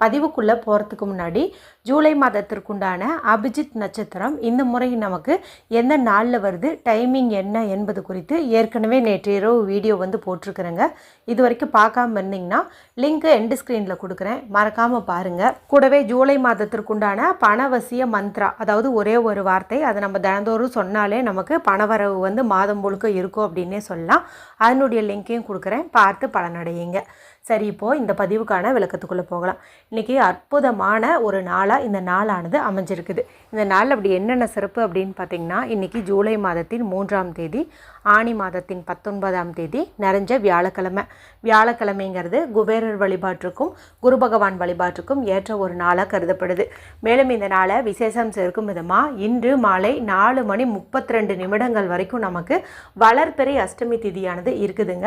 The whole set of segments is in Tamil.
பதிவுக்குள்ளே போகிறதுக்கு முன்னாடி ஜூலை மாதத்திற்குண்டான அபிஜித் நட்சத்திரம் இந்த முறை நமக்கு எந்த நாளில் வருது டைமிங் என்ன என்பது குறித்து ஏற்கனவே நேற்று இரவு வீடியோ வந்து போட்டிருக்கிறேங்க. இது வரைக்கும் பார்க்காம இருந்தீங்கன்னா லிங்க்கு எண்டு ஸ்க்ரீனில் கொடுக்குறேன். மறக்காமல் பாருங்கள் கூடவே ஜூலை மாதத்திற்குண்டான பணவசிய மந்த்ரா அதாவது ஒரே ஒரு வார்த்தை அதை நம்ம தினந்தோறும் சொன்னாலே நமக்கு பணவரவு வந்து மாதம் முழுக்க இருக்கும் அப்படின்னே சொல்லலாம். அதனுடைய லிங்க்கையும் கொடுக்குறேன். பார்த்து பலனடையுங்க. சரி இப்போது இந்த பதிவுக்கான விளக்கத்துக்குள்ளே போகலாம். இன்றைக்கி அற்புதமான ஒரு நாளாக இந்த நாளானது அமைஞ்சிருக்குது. இந்த நாள் அப்படி என்னென்ன சிறப்பு அப்படின்னு பார்த்தீங்கன்னா இன்றைக்கி ஜூலை மாதத்தின் மூன்றாம் தேதி ஆணி மாதத்தின் பத்தொன்பதாம் தேதி நிறைஞ்ச வியாழக்கிழமை. வியாழக்கிழமைங்கிறது குபேரர் வழிபாட்டிற்கும் குரு பகவான் வழிபாட்டிற்கும் ஏற்ற ஒரு நாளாக கருதப்படுது. மேலும் இந்த நாளை விசேஷம் சேர்க்கும் விதமாக இன்று மாலை நாலு மணி முப்பத்தி ரெண்டு நிமிடங்கள் வரைக்கும் நமக்கு வளர்பிறை அஷ்டமி திதியானது இருக்குதுங்க.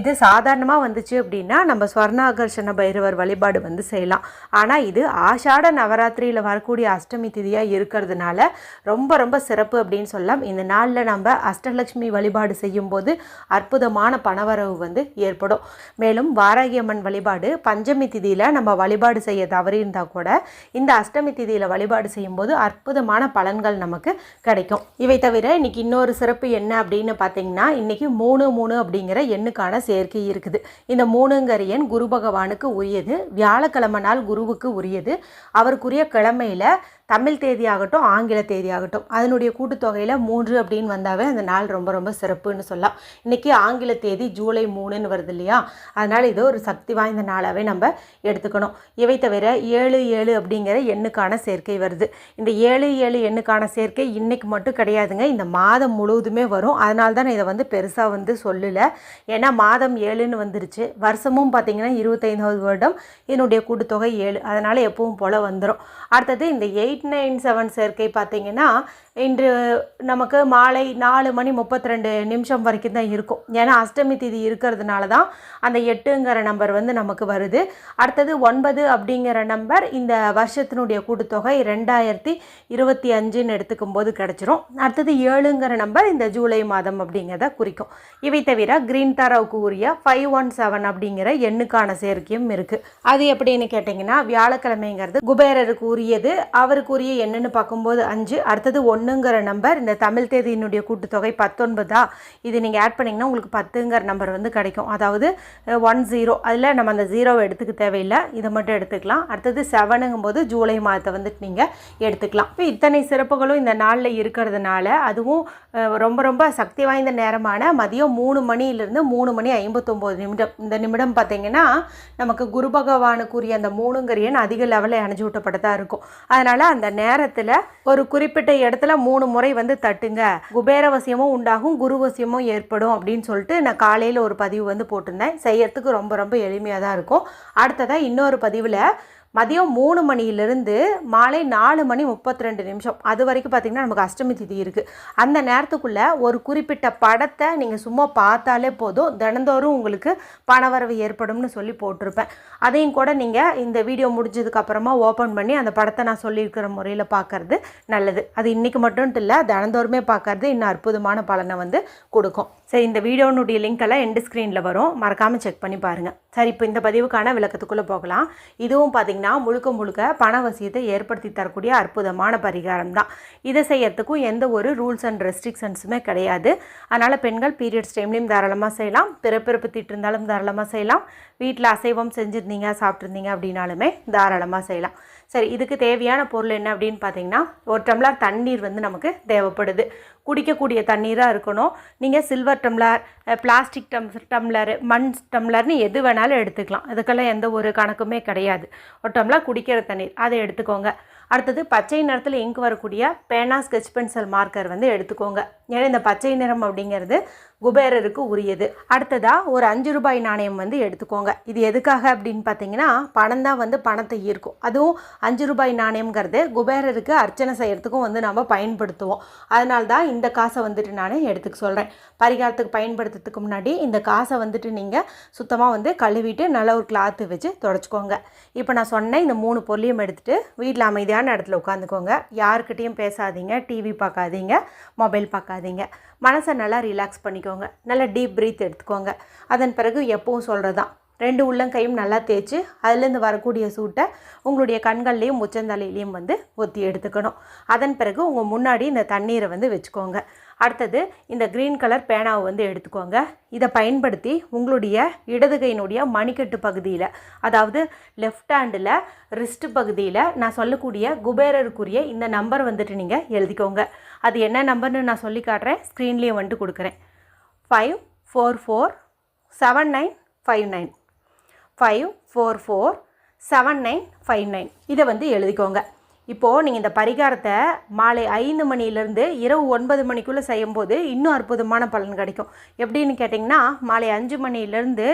இது சாதாரணமாக வந்துச்சு அப்படின்னா நம்ம ஸ்வர்ணாகர்ஷண பைரவர் வழிபாடு வந்து செய்யலாம். ஆனால் இது ஆஷாட நவராத்திரியில் வரக்கூடிய அஷ்டமி திதியாக இருக்கிறதுனால ரொம்ப ரொம்ப சிறப்பு அப்படின்னு சொல்லலாம். இந்த நாளில் நம்ம அஷ்டலட்சுமி வழிபாடு செய்யும்போது அற்புதமான பணவரவு வந்து ஏற்படும். மேலும் வாராகி அம்மன் வழிபாடு பஞ்சமி திதியில் நம்ம வழிபாடு செய்ய தவறியிருந்தால் கூட இந்த அஷ்டமி திதியில் வழிபாடு செய்யும்போது அற்புதமான பலன்கள் நமக்கு கிடைக்கும். இவை தவிர இன்றைக்கி இன்னொரு சிறப்பு என்ன அப்படின்னு பார்த்தீங்கன்னா இன்றைக்கி மூணு மூணு அப்படிங்கிற எண்ணுக்கான சேர்க்கை இருக்குது. இந்த மூணுங்கிற எண் குரு பகவானுக்கு உரியது வியாழக்கிழமை நாள் குருவுக்கு உரியது. அவருக்குரிய கிழமையில் தமிழ் தேதி ஆகட்டும் ஆங்கில தேதி ஆகட்டும் அதனுடைய கூட்டுத்தொகையில் மூன்று அப்படின்னு வந்தாவே அந்த நாள் ரொம்ப ரொம்ப சிறப்புன்னு சொல்லலாம். இன்றைக்கி ஆங்கில தேதி ஜூலை மூணுன்னு வருது இல்லையா? அதனால் இது ஒரு சக்தி வாய்ந்த நாளாகவே நம்ம எடுத்துக்கணும். இவை தவிர ஏழு ஏழு அப்படிங்கிற எண்ணுக்கான சேர்க்கை வருது. இந்த ஏழு ஏழு எண்ணுக்கான சேர்க்கை இன்றைக்கு மட்டும் கிடையாதுங்க. இந்த மாதம் முழுவதுமே வரும். அதனால தான் நான் இதை வந்து பெருசாக வந்து சொல்லலை. ஏன்னா மாதம் ஏழுன்னு வந்துருச்சு. வருஷமும் பார்த்தீங்கன்னா இருபத்தைந்தாவது வருடம். இதனுடைய கூட்டுத்தொகை ஏழு. அதனால் எப்பவும் போல் வந்துடும் அடுத்தது இந்த எயிட் நைன் செவன் சேர்க்கை பார்த்தீங்கன்னா இன்று நமக்கு மாலை நாலு மணி முப்பத்தி ரெண்டு நிமிஷம் வரைக்கும் தான் இருக்கும். ஏன்னா அஷ்டமி திதி இருக்கிறதுனால தான் அந்த எட்டுங்கிற நம்பர் வந்து நமக்கு வருது. அடுத்தது ஒன்பது அப்படிங்கிற நம்பர் இந்த வருஷத்தினுடைய கூட்டுத்தொகை ரெண்டாயிரத்தி இருபத்தி அஞ்சுன்னு எடுத்துக்கும் போது கிடச்சிரும். அடுத்தது ஏழுங்கிற நம்பர் இந்த ஜூலை மாதம் அப்படிங்கிறத குறிக்கும். இவை தவிர கிரீன் தாராவுக்கு உரிய ஃபைவ் ஒன் செவன் அப்படிங்கிற எண்ணுக்கான சேர்க்கையும் இருக்குது அது எப்படின்னு கேட்டிங்கன்னா வியாழக்கிழமைங்கிறது குபேரருக்கு உரியது. அவருக்கு உரிய என்னென்னு பார்க்கும்போது அஞ்சு அடுத்தது ஒன்றுங்கிற நம்பர் இந்த தமிழ் தேதியினுடைய கூட்டுத்தொகை பத்தொன்பதா? இது நீங்கள் ஆட் பண்ணிங்கன்னா உங்களுக்கு பத்துங்கிற நம்பர் வந்து கிடைக்கும். அதாவது ஒன் ஜீரோ அதில் நம்ம அந்த ஜீரோவை எடுத்துக்க தேவையில்லை. இதை மட்டும் எடுத்துக்கலாம். அடுத்தது செவனுங்கும் போது ஜூலை மாதத்தை வந்துட்டு நீங்கள் எடுத்துக்கலாம். இப்போ இத்தனை சிறப்புகளும் இந்த நாளில் இருக்கிறதுனால அதுவும் ரொம்ப ரொம்ப சக்தி வாய்ந்த நேரமான மதியம் மூணு மணியிலிருந்து மூணு மணி ஐம்பத்தொம்போது நிமிடம். இந்த நிமிடம் பார்த்தீங்கன்னா நமக்கு குரு பகவானுக்குரிய அந்த மூணுங்கிற எண் அதிக லெவலில் அணைஞ்சு விட்டப்பட்டதாக இருக்கும். அதனால் அந்த நேரத்தில் ஒரு குறிப்பிட்ட இடத்துல மூணு முறை வந்து தட்டுங்க. குபேரவசியமும் உண்டாகும் குருவசியமும் ஏற்படும் அப்படின்னு சொல்லிட்டு நான் காலையில் ஒரு பதிவு வந்து போட்டிருந்தேன். செய்யறதுக்கு ரொம்ப ரொம்ப எளிமையாக தான் இருக்கும். அடுத்ததாக இன்னொரு பதிவில் மதியம் மூணு மணியிலிருந்து மாலை நாலு மணி முப்பத்தி ரெண்டு நிமிஷம். அது வரைக்கும் பார்த்திங்கன்னா நமக்கு அஷ்டமி திதி இருக்குது அந்த நேரத்துக்குள்ளே ஒரு குறிப்பிட்ட படத்தை நீங்கள் சும்மா பார்த்தாலே போதும். தினந்தோறும் உங்களுக்கு பணவரவு ஏற்படும்னு சொல்லி போட்டிருப்பேன். அதையும் கூட நீங்கள் இந்த வீடியோ முடிஞ்சதுக்கு அப்புறமா ஓப்பன் பண்ணி அந்த படத்தை நான் சொல்லியிருக்கிற முறையில் பார்க்கறது நல்லது. அது இன்றைக்கி மட்டும் இல்லை தினந்தோறுமே பார்க்கறது இன்னும் அற்புதமான பலனை வந்து கொடுக்கும். சரி இந்த வீடியோனுடைய லிங்க் எல்லாம் எண்டு ஸ்க்ரீனில் வரும். மறக்காமல் செக் பண்ணி பாருங்கள் சரி இப்போ இந்த பதிவுக்கான விளக்கத்துக்குள்ளே போகலாம். இதுவும் பார்த்திங்கன்னா முழுக்க முழுக்க பணவசியத்தை ஏற்படுத்தி தரக்கூடிய அற்புதமான பரிகாரம் தான். இதை செய்யறதுக்கும் எந்த ஒரு ரூல்ஸ் அண்ட் ரெஸ்ட்ரிக்ஷன்ஸுமே கிடையாது. அதனால் பெண்கள் பீரியட்ஸ் டைம்லேயும் தாராளமாக செய்யலாம். பிறப்பிறப்பு திட்டிருந்தாலும் தாராளமாக செய்யலாம். வீட்டில் அசைவம் செஞ்சுருந்தீங்க சாப்பிட்ருந்தீங்க அப்படின்னாலுமே தாராளமாக செய்யலாம். சரி இதுக்கு தேவையான பொருள் என்ன அப்படின்னு பார்த்தீங்கன்னா ஒரு டம்ளர் தண்ணீர் வந்து நமக்கு தேவைப்படுது. குடிக்கக்கூடிய தண்ணீராக இருக்கணும். நீங்கள் சில்வர் டம்ளர் பிளாஸ்டிக் டம் டம்ளர் மண் டம்ளர்னு எது வேணாலும் எடுத்துக்கலாம். இதுக்கெல்லாம் எந்த ஒரு கணக்குமே கிடையாது. ஒரு டம்ளர் குடிக்கிற தண்ணீர் அதை எடுத்துக்கோங்க. அடுத்தது பச்சை நிறத்தில் இங்க் வரக்கூடிய பேனா ஸ்கெச் பென்சில் மார்க்கர் வந்து எடுத்துக்கோங்க. ஏன்னா இந்த பச்சை நிறம் அப்படிங்கிறது குபேரருக்கு உரியது. அடுத்ததாக ஒரு அஞ்சு ரூபாய் நாணயம் வந்து எடுத்துக்கோங்க. இது எதுக்காக அப்படின்னு பார்த்தீங்கன்னா பணம் தான் வந்து பணத்தை ஈர்க்கும். அதுவும் அஞ்சு ரூபாய் நாணயம்ங்கிறது குபேரருக்கு அர்ச்சனை செய்கிறதுக்கும் வந்து நம்ம பயன்படுத்துவோம். அதனால தான் இந்த காசை வந்துட்டு நான் எடுத்துக்க சொல்கிறேன் பரிகாரத்துக்கு பயன்படுத்துறதுக்கு முன்னாடி இந்த காசை வந்துட்டு நீங்கள் சுத்தமாக வந்து கழுவிட்டு நல்ல ஒரு கிளாத்து வச்சு தொடச்சிக்கோங்க. இப்போ நான் சொன்னேன் இந்த மூணு பொருளையும் எடுத்துகிட்டு வீட்டில் அமைதியான இடத்துல உட்காந்துக்கோங்க. யாருக்கிட்டேயும் பேசாதீங்க டிவி பார்க்காதீங்க மொபைல் பார்க்காதீங்க. மனசை நல்லா ரிலாக்ஸ் பண்ணிக்கோங்க. நல்லா டீப் ப்ரீத் எடுத்துக்கோங்க. அதன் பிறகு எப்பவும் சொல்கிறது தான் ரெண்டு உள்ளங்கையும் நல்லா தேய்ச்சி அதுலேருந்து வரக்கூடிய சூட்டை உங்களுடைய கண்கள்லேயும் உச்சந்தலையிலையும் வந்து ஒத்தி எடுத்துக்கணும். அதன் பிறகு உங்கள் முன்னாடி இந்த தண்ணீரை வந்து வச்சுக்கோங்க. அடுத்தது இந்த க்ரீன் கலர் பேனாவை வந்து எடுத்துக்கோங்க. இதை பயன்படுத்தி உங்களுடைய இடது கையினுடைய மணிக்கட்டு பகுதியில் அதாவது லெஃப்ட் ஹேண்டில் ரிஸ்ட் பகுதியில் நான் சொல்லக்கூடிய குபேரருக்குரிய இந்த நம்பர் வந்துட்டு நீங்கள் எழுதிக்கோங்க. அது என்ன நம்பர்னு நான் சொல்லி காட்டுறேன். ஸ்க்ரீன்லேயே வந்துட்டு கொடுக்குறேன். Five four four seven nine five nine five four four seven nine five nine இதை வந்து எழுதிக்கோங்க. இப்போது நீங்கள் இந்த பரிகாரத்தை மாலை ஐந்து மணிலேருந்து இரவு ஒன்பது மணிக்குள்ளே செய்யும்போது இன்னும் அற்புதமான பலன் கிடைக்கும். எப்படின்னு கேட்டிங்கன்னா மாலை அஞ்சு மணிலேருந்து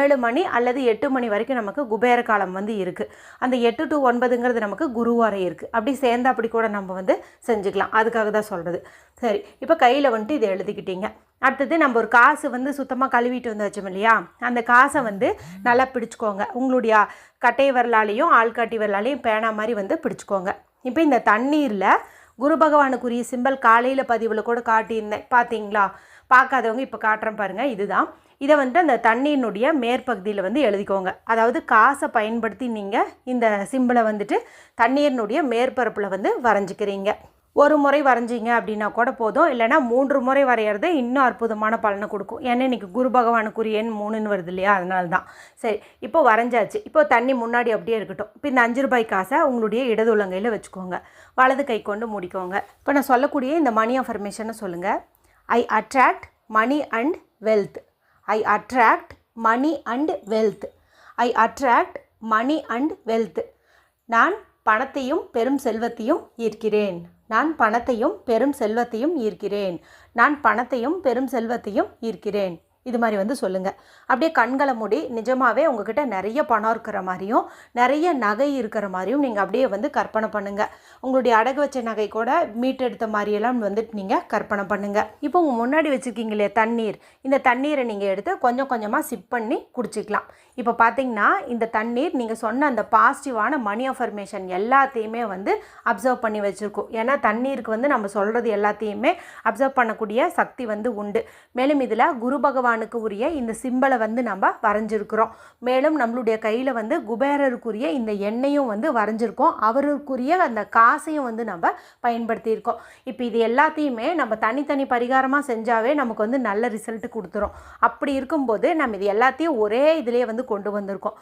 ஏழு மணி அல்லது எட்டு மணி வரைக்கும் நமக்கு குபேர காலம் வந்து இருக்குது அந்த எட்டு டு ஒன்பதுங்கிறது நமக்கு குருவாரம் இருக்குது அப்படி சேர்ந்து அப்படி கூட நம்ம வந்து செஞ்சுக்கலாம். அதுக்காக தான் சொல்கிறது சரி இப்போ கையில் வந்துட்டு இதை எழுதிக்கிட்டீங்க. அடுத்தது நம்ம ஒரு காசு வந்து சுத்தமாக கழுவிட்டு வந்து வச்சோம் இல்லையா? அந்த காசை வந்து நல்லா பிடிச்சிக்கோங்க. உங்களுடைய கட்டை விரலாலையும் ஆள்காட்டி விரலாலையும் பேனா மாதிரி வந்து பிடிச்சிக்கோங்க. இப்போ இந்த தண்ணீரில் குரு பகவானுக்குரிய சிம்பல் காலையில் பதிவில் கூட காட்டியிருந்தேன். பார்த்தீங்களா பார்க்காதவங்க இப்போ காட்டுறேன் பாருங்கள் இதுதான். இதை வந்துட்டு அந்த தண்ணீரினுடைய மேற்பகுதியில் வந்து எழுதிக்கோங்க. அதாவது காசை பயன்படுத்தி நீங்கள் இந்த சிம்பிளை வந்துட்டு தண்ணீரினுடைய மேற்பரப்பில் வந்து வரைஞ்சிக்கிறீங்க. ஒரு முறை வரைஞ்சிங்க அப்படின்னா கூட போதும். இல்லைனா மூன்று முறை வரைகிறது இன்னும் அற்புதமான பலனை கொடுக்கும். ஏன்னா இன்றைக்கி குரு பகவானுக்குரிய எண் மூணுன்னு வருது இல்லையா? அதனால தான் சரி இப்போ வரைஞ்சாச்சு. இப்போ தண்ணி முன்னாடி அப்படியே இருக்கட்டும். இப்போ இந்த அஞ்சு ரூபாய் காசை உங்களுடைய இடது உள்ளங்கையில் வச்சுக்கோங்க. வலது கை கொண்டு முடிக்கோங்க. இப்போ நான் சொல்லக்கூடிய இந்த மணி அஃபர்மேஷனை சொல்லுங்கள் I attract money and wealth I attract money and wealth I attract money and wealth நான் பணத்தையும் பெரும் செல்வத்தையும் ஈர்க்கிறேன். நான் பணத்தையும் பெரும் செல்வத்தையும் ஈர்க்கிறேன். நான் பணத்தையும் பெரும் செல்வத்தையும் ஈர்க்கிறேன். இது மாதிரி வந்து சொல்லுங்கள் அப்படியே கண்களை மூடி நிஜமாகவே உங்ககிட்ட நிறைய பணம் இருக்கிற மாதிரியும் நிறைய நகை இருக்கிற மாதிரியும் நீங்கள் அப்படியே வந்து கற்பனை பண்ணுங்கள் உங்களுடைய அடகு வச்ச நகை கூட மீட்டெடுத்த மாதிரியெல்லாம் வந்துட்டு நீங்கள் கற்பனை பண்ணுங்கள் இப்போ உங்கள் முன்னாடி வச்சுருக்கீங்களே தண்ணீர். இந்த தண்ணீரை நீங்கள் எடுத்து கொஞ்சம் கொஞ்சமாக சிப் பண்ணி குடிச்சிக்கலாம். இப்போ பார்த்தீங்கன்னா இந்த தண்ணீர் நீங்கள் சொன்ன அந்த பாசிட்டிவான மணி அஃபர்மேஷன் எல்லாத்தையுமே வந்து அப்சர்வ் பண்ணி வச்சுருக்கோம். ஏன்னா தண்ணீருக்கு வந்து நம்ம சொல்கிறது எல்லாத்தையுமே அப்சர்வ் பண்ணக்கூடிய சக்தி வந்து உண்டு. மேலும் இதில் குரு பகவானுக்கு உரிய இந்த சிம்பலை வந்து நம்ம வரைஞ்சிருக்கிறோம். மேலும் நம்மளுடைய கையில் வந்து குபேரருக்குரிய இந்த எண்ணெயும் வந்து வரைஞ்சிருக்கோம். அவருக்குரிய அந்த காசையும் வந்து நம்ம பயன்படுத்தியிருக்கோம். இப்போ இது எல்லாத்தையுமே நம்ம தனித்தனி பரிகாரமாக செஞ்சாவே நமக்கு வந்து நல்ல ரிசல்ட் கொடுத்துரும். அப்படி இருக்கும்போது நம்ம இது எல்லாத்தையும் ஒரே இதிலே வந்து கொண்டு வந்திருக்கோம்.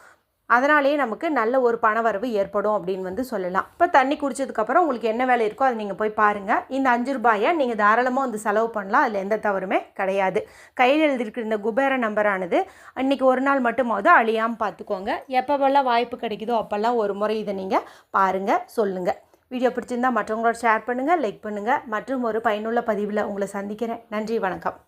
அதனாலேயே நமக்கு நல்ல ஒரு பணவரவு ஏற்படும் அப்படின்னு வந்து சொல்லலாம். இப்போ தண்ணி குடிச்சதுக்கப்புறம் உங்களுக்கு என்ன வேலை இருக்கோ அதை நீங்கள் போய் பாருங்கள் இந்த அஞ்சு ரூபாயை நீங்கள் தாராளமாக வந்து செலவு பண்ணலாம். அதில் எந்த தவறுமே கிடையாது. கையில் எழுதியிருக்கிற இந்த குபேர நம்பரானது அன்றைக்கி ஒரு நாள் மட்டுமாவது அழியாமல் பார்த்துக்கோங்க. எப்போவெல்லாம் வாய்ப்பு கிடைக்குதோ அப்போல்லாம் ஒரு முறை இதை நீங்கள் பாருங்கள் சொல்லுங்கள் வீடியோ பிடிச்சிருந்தால் மற்றவங்களோட ஷேர் பண்ணுங்கள் லைக் பண்ணுங்கள் மற்றும் ஒரு பயனுள்ள பதிவில் உங்களை சந்திக்கிறேன். நன்றி வணக்கம்.